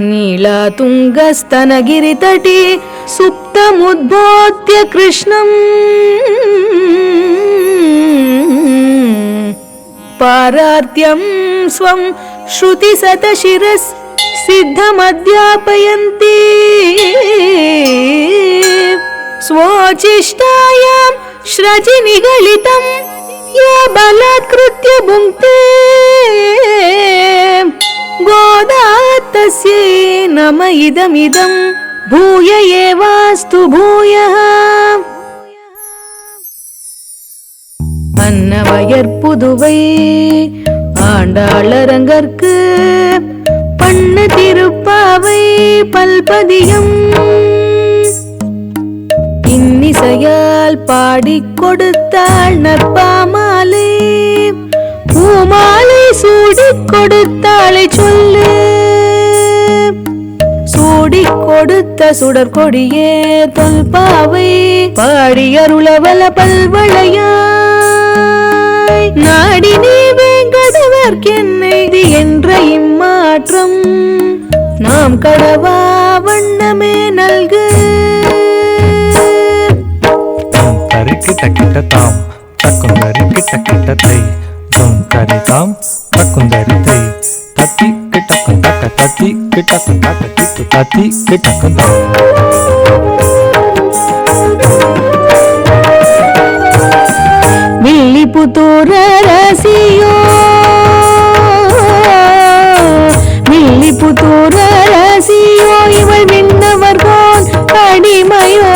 नीलातुङ्गस्तनगिरितटे सुप्तमुद्बोध्य कृष्णम् पारार्त्यं स्वं श्रुतिसतशिरस् सिद्धमध्यापयन्ति स्वोचिष्टायां श्रजि निगलितं या बलात्कृत्य भुङ्क्ते तस्यै नम इदमिदं भूय एवास्तु भूयः அன்னவயற் புதுவை ஆண்டாளரங்கற்கு பண்ண திருப்பாவை பல்பதியம் இன்னிசையால் பாடிக் கொடுத்தாள் நற்பாமாலை பூமாலை சூடிக் கொடுத்தாளை சொல்லு சூடி கொடுத்த சுடற்கொடியே தொல்பாவை பாடி அருளவல பல்வளையாய். நாடி நீ வேங்கடவர்க்கென்னை இது என்ற இம்மாற்றம் நாம் கடவா வண்ணமே நல்கு. tum tariki takita tam takundari kitakita தக்கும் கரிதாம் தக்கும் தரித்தை தத்தி கிட்டக்கும் தக்க தத்தி கிட்டக்கும் தக்க திட்டு தத்தி கிட்டக்கும் வில்லி புத்தூர ரசியோ வில்லி புத்தூர ரசியோ இவள் விண்ணவர்கோன் அடிமையோ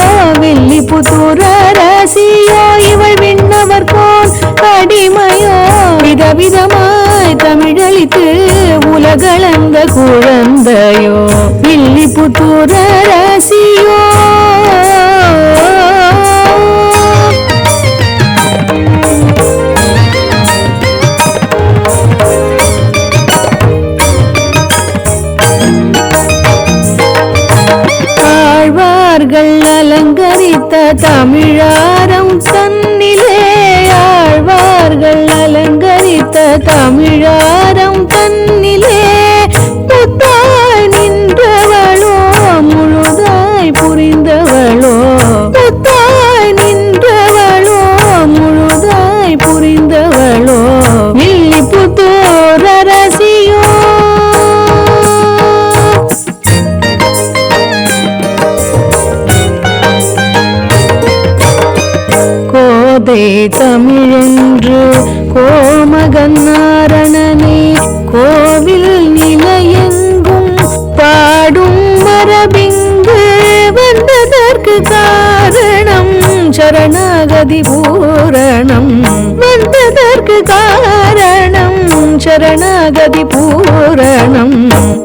வில்லி புத்தூர ரசியோ இவள் விண்ணவர்கோன் அடிமையோ விதவிதமாய் தமிழளித்து உலகளந்த குழந்தையோ வில்லிபுத்தூர ரசியோ அலங்கரித்த தமிழாரம் தன்னிலே தமிழாரம் தன்னிலே பூரணம் வந்ததற்கு காரணம் சரணாகதி பூரணம்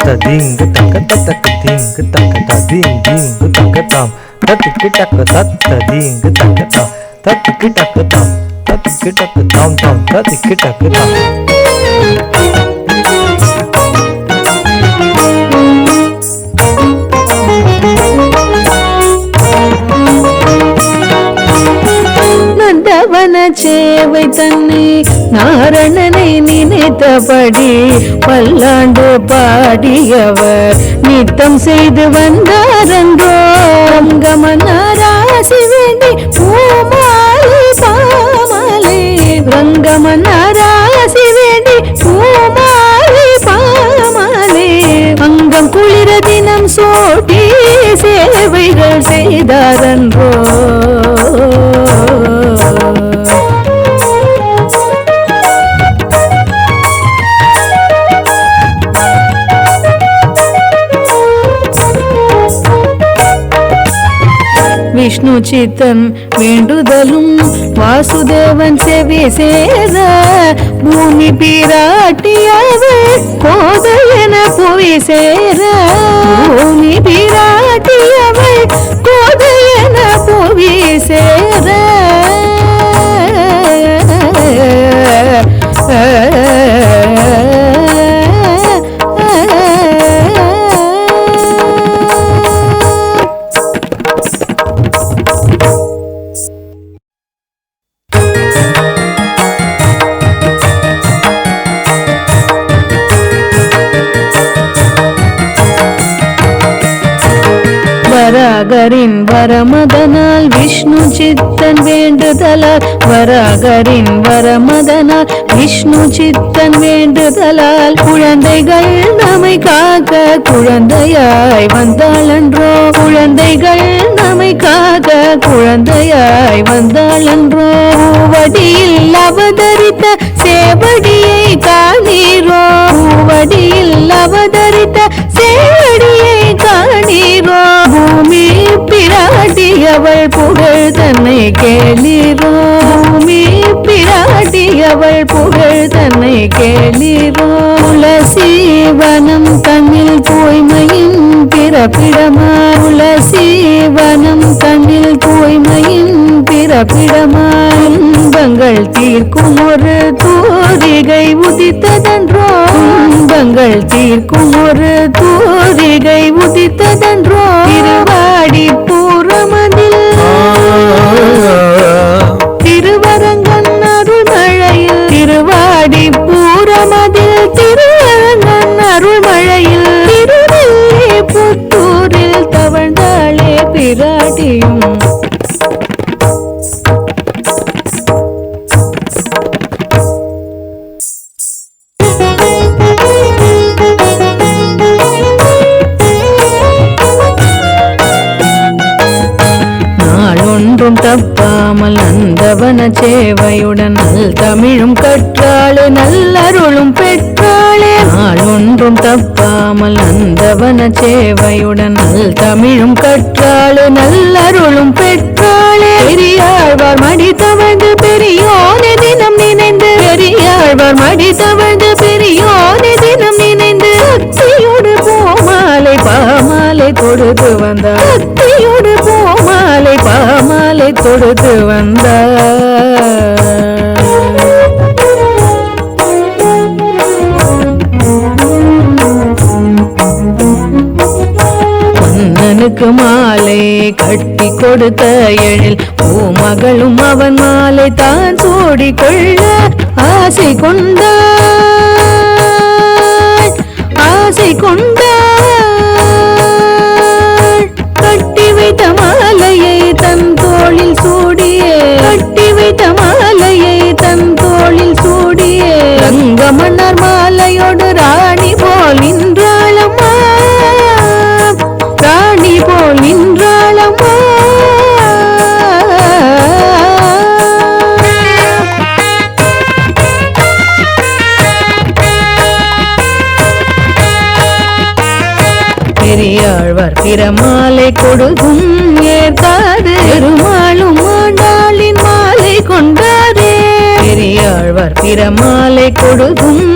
ததிங்கு தக்க தக்க தீங்கு தக்க ததிங்கு தக்க தாம் தத்துக்கு டக்கு தத்ததிங்கு தக்க தாம் தத்துக்கு டக்கு தாம் தத்துக்கு டக்கு தாம் தாம் தத்துக்கு டக்கு தாம் சேவை தன்னை நாரணனை நினைத்தபடி பல்லாண்டு பாடியவர் நித்தம் செய்து வந்தாரன்றோ ரங்கமன்னாராசி வேண்டி பூமாலை பாமாலை. ரங்கமன்னராசி வேண்டி பூமாலை பாமாலை. அங்கம் குளிர தினம் சோட்டி சேவைகள் செய்தாரன்றோ விஷ்ணு சித்தன் வேண்டுதலும். வாசுதேவன் செவி சேர பூமி பிராட்டியவள் கோதையன புவி சேர. பூமி பிராட்டியவள் கோதையன புவி வராகரின் வரமதனால் விஷ்ணு சித்தன் வேண்டுதலால் வராகரின் வரமதனால் விஷ்ணு சித்தன் வேண்டுதலால் குழந்தைகள் நம்மை காக்க குழந்தையாய் வந்தாளன்றோ? குழந்தைகள் நம்மை காக்க குழந்தையாய் வந்தாளன்றோ? வடியில் அவதரித்த சேவடியை காணீரோ? வடியில் அவதரித்த தேடியை காணீரோ பூமி பிராட்டி அவள் புகழ் தன்னை கேளீரோ பூமி பிராட்டி அவள் புகழ் தன்னை கேளீரோ துளசி வனம் தமிழ் தூய்மையின் பிறப்பிடமா துளசி வனம் தமிழ் தூய்மையின் பிறப்பிடமா இன்பங்கள் தீர்க்கும் ஒரு தூரிகை உதித்ததன்றோ. இன்பங்கள் தீர்க்கும் ஒரு தூரிகை உதித்ததன்றோ? திருவாடி சேவையுடன் நல் தமிழும் கற்றாளே நல்லருளும் பெற்றாளே நாளொன்றும் தப்பாமல் நந்தவன சேவையுடன் நல் தமிழும் கற்றாளே நல்லருளும் பெற்றாளே பெரியாழ்வார் மடி தவழ்ந்து பெரியோனே தினம் நினைந்து. பெரியாழ்வார் மடி தவழ்ந்து பெரியோனே தினம் நினைந்து. பக்தியோடு போமாலை பாமாலை தொடுத்து வந்தார். பக்தியோடு போமாலை பாமாலை தொடுத்து வந்தார். மன்னனுக்கு மாலை கட்டி கொடுத்த எழில் பூமகளும் அவன் மாலை தான் சூடி கொள்ள ஆசை கொண்டாள். ஆசை கொண்ட பிரமாலை ஏற்காது. பெருமாளும் ஆண்டாளின் மாலை கொண்டாரே. பெரியாழ்வார் பிற மாலை கொடுதும்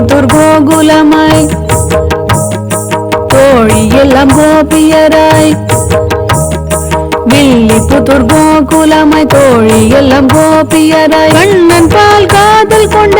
வில்லி புத்தூர் கோகுலமாய் தோழி எல்லாம் கோபியராய் வில்லி புத்தூர் கோகுல தோழி எல்லாம் கோபியராய் கண்ணன் பால் காதல் கொண்ட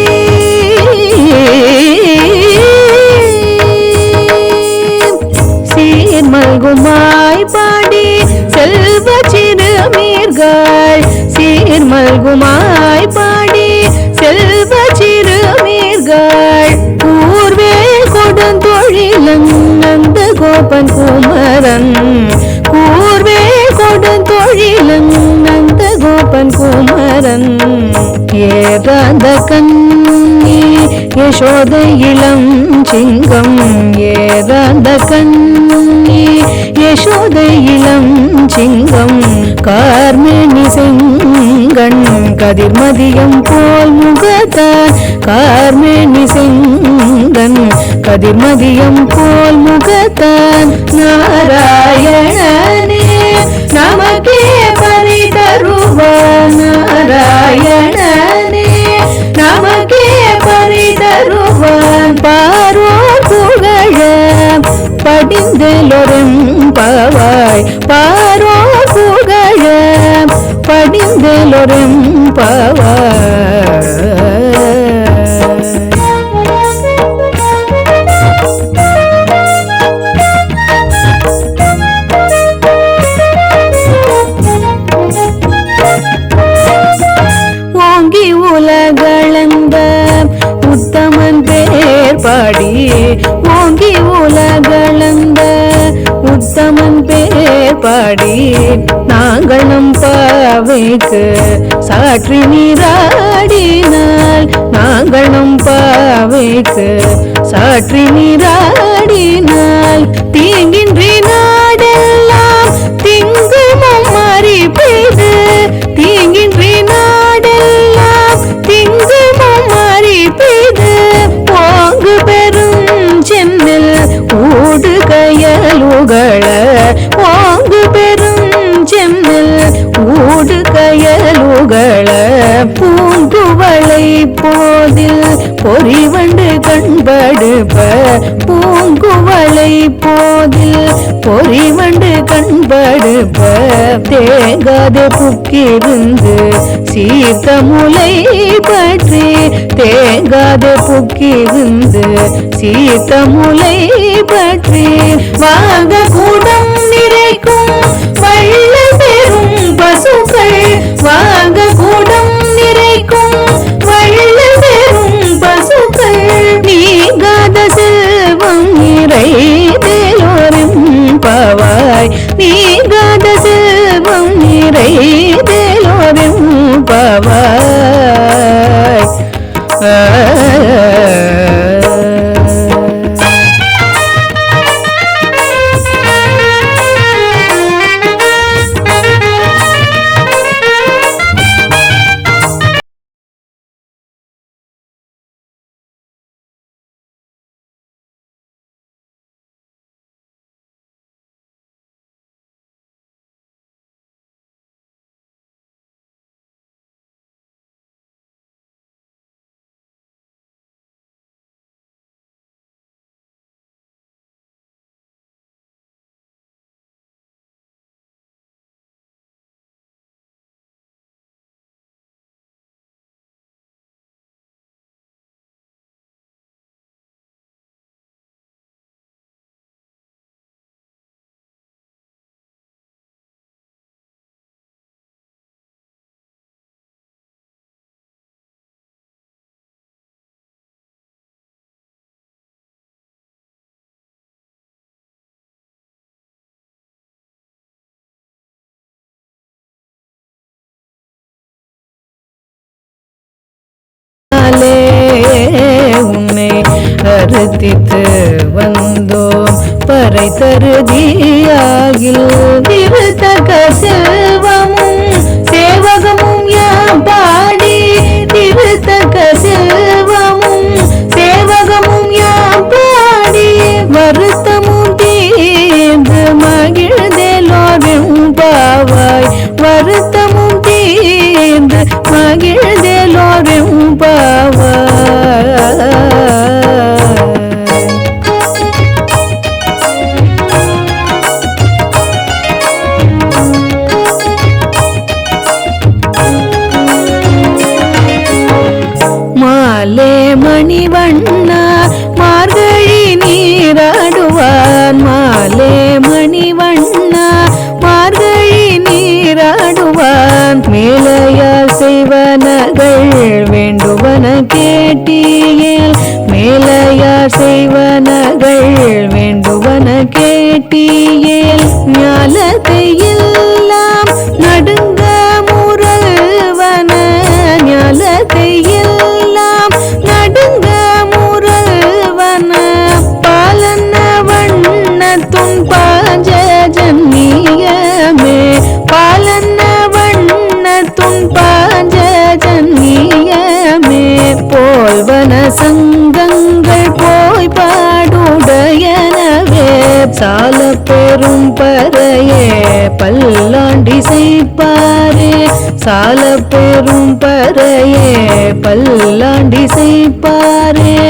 மல்குமாய் பாடி செல்வ சிறுமீர்கள் சீர் மல்குமாய் பாடி செல்வ சிறுமீர்கள் கூர்வே கொடுந்தொழிலன் நந்த கோபன் குமரன். கூர்வே கொடுந்தொழிலன் நந்த கோபன் குமரன். ஏறாத கண்ணி யசோத இளம் சிங்கம். ஏறாத கண்ணி கார்மேனி செங்கண் கதிர்மதியம் போல் முகத்தான். கார்மேனி செங்கண் கதிர்மதியம் போல் முகத்தான். நாராயண படிந்தலொரும் ஓங்கி உலகளந்த உத்தமன் பேர் பாடி. ஓங்கி உலகளந்த உத்தமன் பேர் பாடி. நாங்கள் நம் பாவைக்கு சாற்றி நீராடினால் நாங்கள் நம் பாவைக்கு. சாற்றி நீராடினால் தீங்கின்றி கண்படுப பூங்குவலை போதில் பொறிவண்டு கண்படுப தேங்காத புக்கிருந்து சீர்த்த முலை பற்றி தேங்காத புக்கிருந்து சீர்த்த முலை பற்றி வாங்க கூடம் நிறைக்கும் வள்ள பெரும் பசுக்கள். வாங்க கூடம் செல்வம் பிரார்த்தித்து வந்தோம். பறை தருதியாகில் மணிவண்ணா மார்கழி நீராடுவான். மேலையால் செய்வனகள் வேண்டுவன கேட்டியேல் மேலையார் செய்வனகள் வேண்டுவன கேட்டியேல் ஞாலத்தையே சால பெரும் பறையே பல்லாண்டி செய்ப்பாரே. சால பெரும் பறையே பல்லாண்டி செய்ப்பாரே.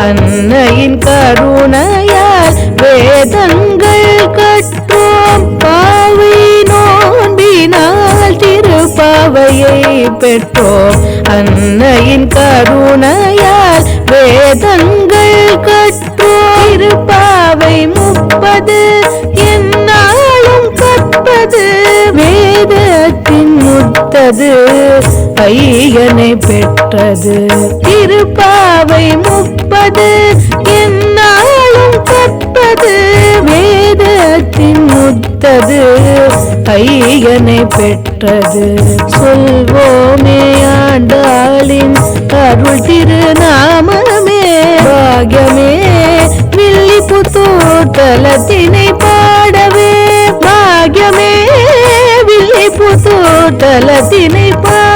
அன்னையின் கருணையால் வேதங்கள் கற்றோம். பாவை நோன்பினால் திருப்பாவையை பெற்றோம். அன்னையின் கருணையால் வேதங்கள் கற்றோம். திருப்பாவை முப்பது என்னாலும் கற்பது. வேதத்தின் முத்தது பையனை பெற்றது. திருப்பாவை முப்பது என்னாலும் கற்பது வேதத்தின் முத்தது ஐயனை பெற்றது. சொல்வோமே ஆண்டாளின் அருள் திருநாமமே பாகமே வில்லி தலத்தினை பாடவே பாகமே வில்லி புத்தூர் தலத்தினை பாட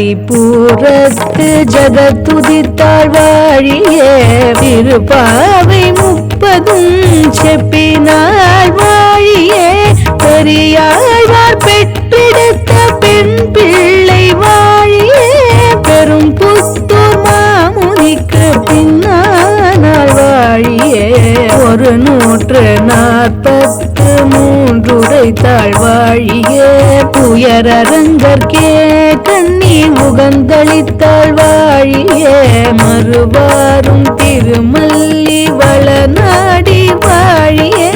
திருவாடி பூரத்து ஜகத்துதித்தாள் வாழிய திருப்பாவை முப்பதும் செப்பினாள் வாழிய. பெரியாழ்வார் பெற்றெடுத்த பெண் பிள்ளை வாழிய. பெரும் புத்தூர் மாமுனிக்கு பின்னானால் வாழிய. ஒரு நூற்று நாற்பத்து மூன்றுடைத்தாள் வாழியே. துயரரங்கற்கே கண்ணி முகந்தளித்தாள் வாழியே. மறுவாரும் திருமல்லி வளநாடி வாழியே.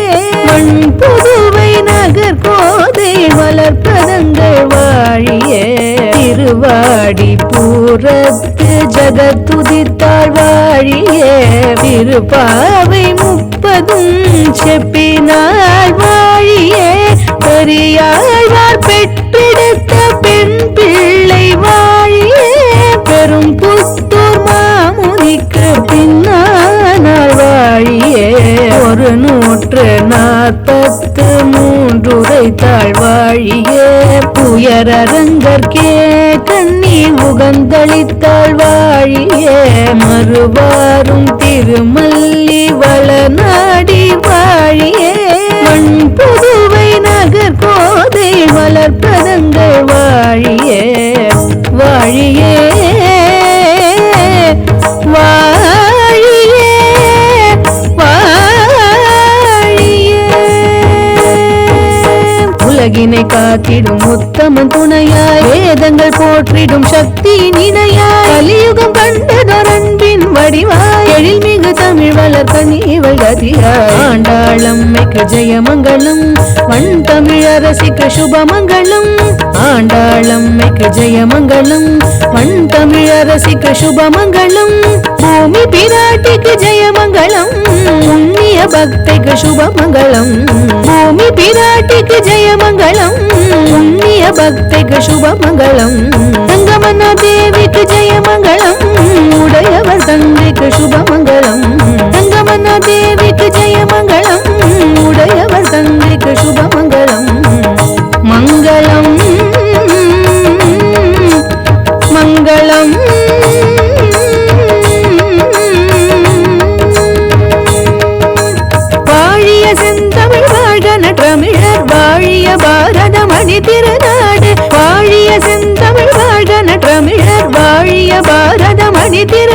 மண் புதுவை நகர் கோதை வளர்ப்பதங்கள் வாழியே. திருவாடி பூரத்து ஜகத்துதித்தாள் வாழியே. திருப்பாவை முப்பதும் செப்பினாள் வாழியே. பெரியார் பெற்றெடுத்த பெண் பிள்ளை வாழியே பெரும் புத்தூர் மாமுனிக்கு பின்னானால் வாழியே. ஒரு நூற்று நாற்பத்து மூன்றுரைத்தாள் வாழியே. துயரரங்கற்கே கண்ணி உகந்தளித்தாள் வாழியே. மறுவாரும் திருமல்லி உலகினை காத்திடும் உத்தமன் துணையாய் வேதங்கள் போற்றிடும் சக்தி இணையாய் கலியுகம் கண்டதொர் அன்பின் வடிவாய் எழில்மிகு தமிழ் வளர்த்த நீவள் கதியாய் ஆண்டாளம்மைக்கு ஜெயமங்கலம் வண் தமிழரசிக்கு சுபமங்கலம். ஆண்டாளம்மைக்கு ஜெயமங்கலம் வண் தமிழரசிக்கு சுபமங்கலம். பூமி பிராட்டிக்கு ஜெயமங்கலம் புண்ணிய பக்திக்கு சுபமங்கலம். பூமி பிராட்டிக்கு ஜெயமங்கலம் மங்களம் புண்ணிய பக்திக்கு சுப மங்களம் தங்கமன தேவிக்கு ஜெய மங்களம் உடையவர் தந்தைக்கு சுப மங்களம் தங்கமன தேவிக்கு ஜெய மங்களம் உடையவர் தந்தைக்கு சுப மங்களம் மங்களம் வாழிய பாரத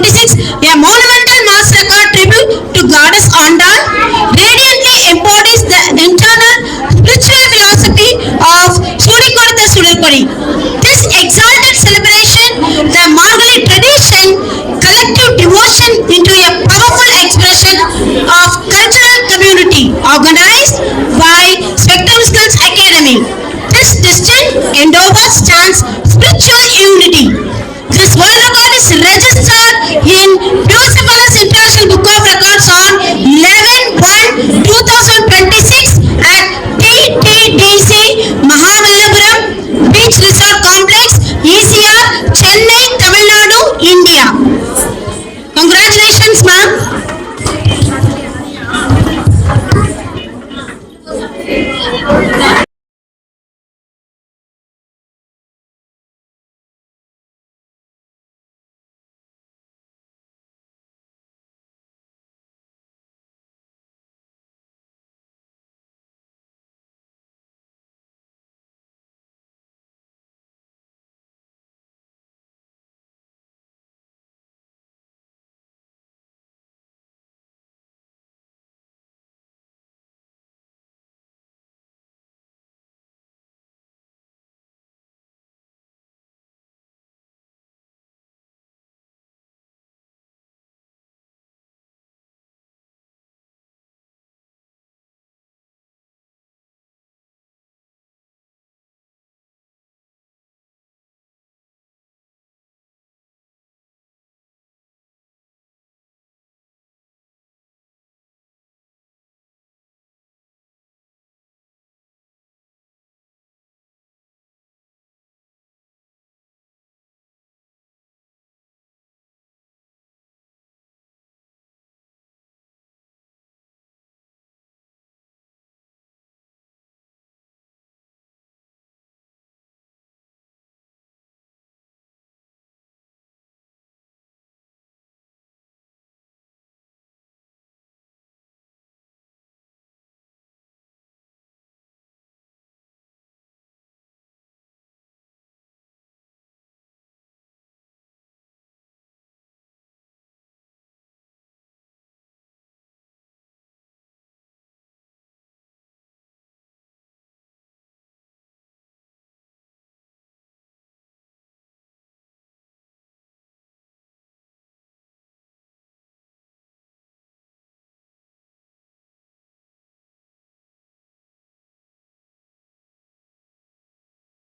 2026, a monumental mass tribute to Goddess Andal, radiantly embodies the internal spiritual philosophy of Sudikodutha Sudurpadi. This exalted celebration, the Margari tradition, collective devotion into a powerful expression of cultural community organized by Spectrum Skills Academy. This distinct endeavor stands spiritual unity. This